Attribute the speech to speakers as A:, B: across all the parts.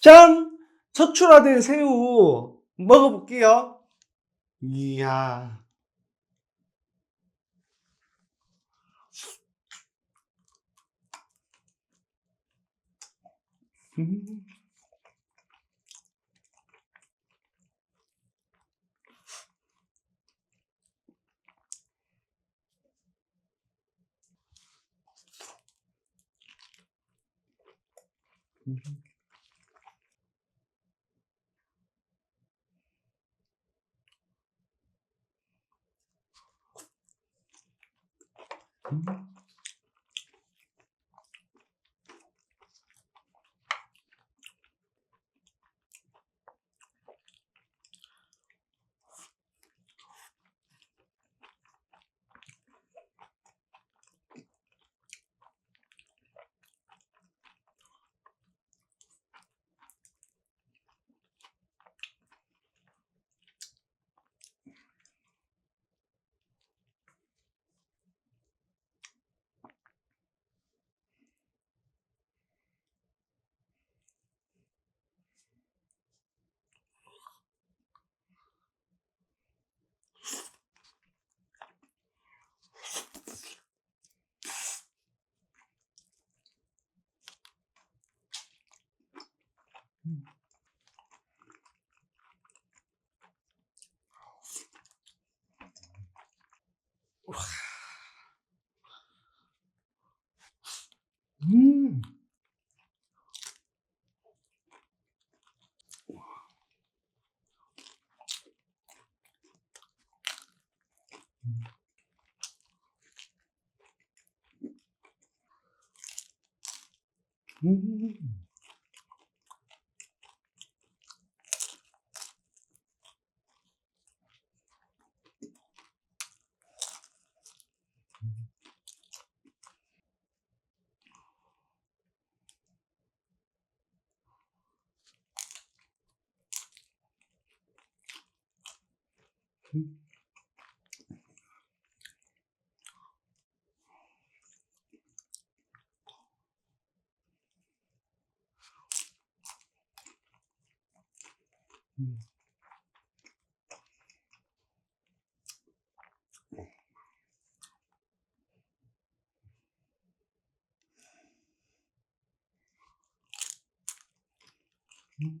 A: 짠! 서출화된 새우 먹어볼게요. 이야. 음. Mm-hmm. 음. 음. 음. 음.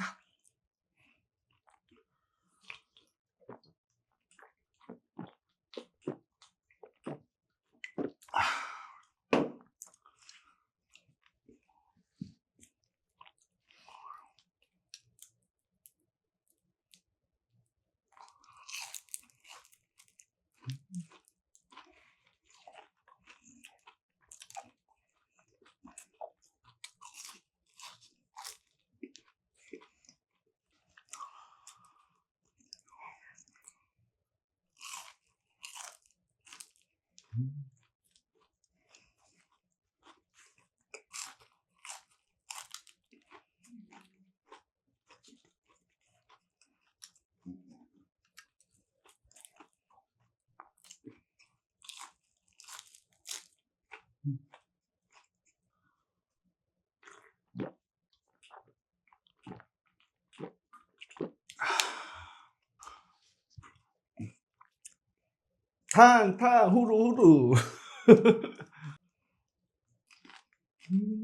A: あ、 탕탕 후루후루.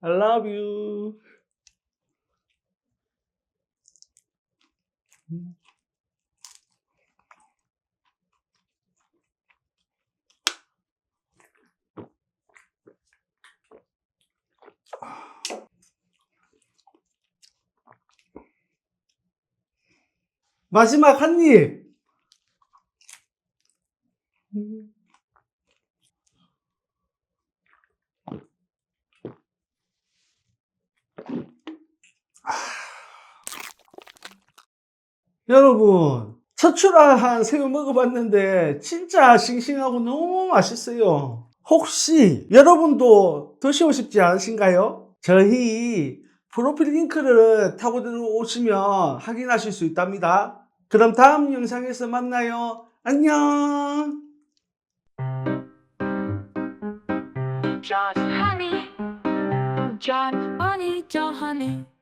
A: I love you. 음. 마지막 한 입. 여러분, 첫출하한 새우 먹어봤는데 진짜 싱싱하고 너무 맛있어요. 혹시 여러분도 드시고 싶지 않으신가요? 저희 프로필 링크를 타고 들어오시면 확인하실 수 있답니다. 그럼 다음 영상에서 만나요. 안녕!
B: John,
C: honey,
B: John,
C: honey, John, honey.